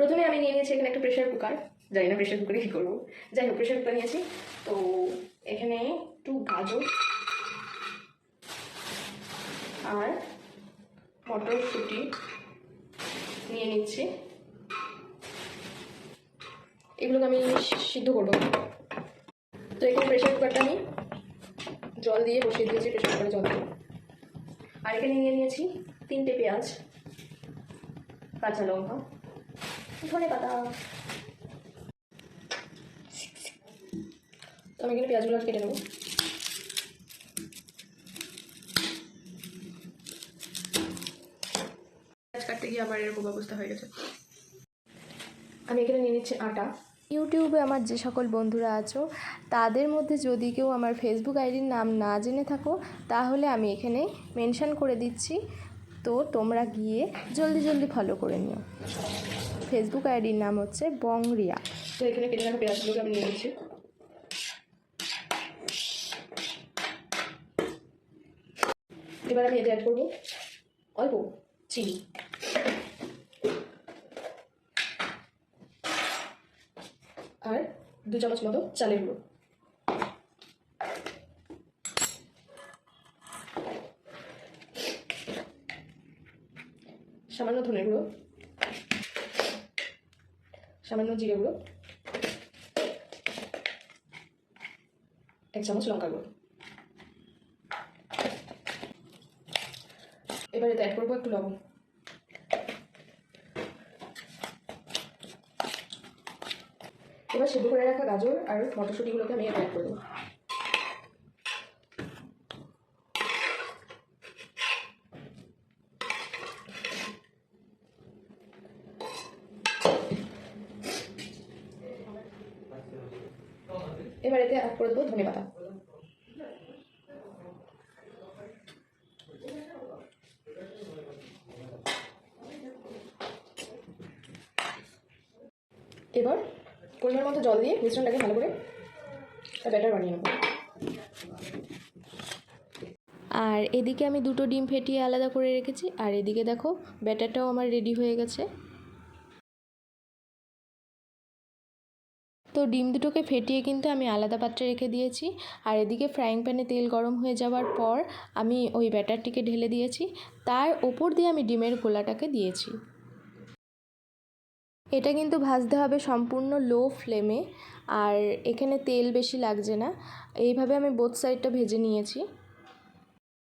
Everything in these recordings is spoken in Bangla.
প্রথমে আমি নিয়ে নিয়েছি এখানে একটা প্রেশার কুকার জানি না প্রেশার কুকারে কী করব। যাই হোক প্রেশার কুকার নিয়েছি। তো এখানে একটু গাজর আর মটরশুঁটি নিয়ে নিচ্ছি। এগুলোকে আমি সিদ্ধ করব। তো এখানে প্রেশার কুকারটা আমি জল দিয়ে বসিয়ে দিয়েছি প্রেশার কুকারে জল দিয়ে। আর এখানে নিয়ে নিয়েছি তিনটে পেঁয়াজ, কাঁচা লঙ্কা। ধনে পাতা তো আমি এখানে পেঁয়াজগুলো কেটে নেব। পেঁয়াজ কাটতে গিয়ে আমার এরকম অবস্থা হয়ে গেছে। আমি এখানে নিয়ে নিচ্ছি আটা। ইউটিউবে আমার যে সকল বন্ধুরা আছো তাদের মধ্যে যদি কেউ আমার ফেসবুক আইডির নাম না জেনে থাকো তাহলে আমি এখানে মেনশন করে দিচ্ছি। তো তোমরা গিয়ে জলদি জলদি ফলো করে নিও। ফেসবুক আইডির নাম হচ্ছে বংরিয়া। তো এখানে কেটে রাখা পেঁয়াজগুলোকে আমি নিয়ে নিচ্ছি। এবার আমি এটা অ্যাড করব। অল্প চিনি। আর দু চামচ মতো চালের গুঁড়ো। সামান্য ধনের গুঁড়ো। সামান্য জিরে গুঁড়ো, এক চামচ লঙ্কা গুঁড়ো। এবার এতে অ্যাড করব একটু লবণ। এবার সেদ্ধ করে রাখা গাজর আর মটরশুঁটিগুলোকে আমি অ্যাড করব। এবার এতে অ্যাড করে দেবো ধনে পাতা এবার পরিমাণ মতো জল দিয়ে মিশ্রণটাকে ভালো করে ব্যাটার বানিয়ে নেব। আর এদিকে আমি দুটো ডিম ফেটিয়ে আলাদা করে রেখেছি। আর এদিকে দেখো ব্যাটারটাও আমার রেডি হয়ে গেছে। তো ডিম দুটোকে ফেটিয়ে কিন্তু আমি আলাদা পাত্রে রেখে দিয়েছি। আর এদিকে ফ্রাইং প্যানে তেল গরম হয়ে যাওয়ার পর আমি ওই ব্যাটারটিকে ঢেলে দিয়েছি। তার ওপর দিয়ে আমি ডিমের গোলাটাকে দিয়েছি। এটা কিন্তু ভাজতে হবে সম্পূর্ণ লো ফ্লেমে আর এখানে তেল বেশি লাগছে না। এইভাবে আমি বোথ সাইডটা ভেজে নিয়েছি।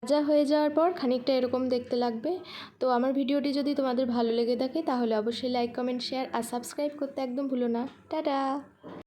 ভাজা হয়ে যাওয়ার পর খানিকটা এরকম দেখতে লাগবে। তো আমার ভিডিওটি যদি তোমাদের ভালো লেগে থাকে তাহলে অবশ্যই লাইক কমেন্ট শেয়ার আর সাবস্ক্রাইব করতে একদম ভুলো না। টাটা!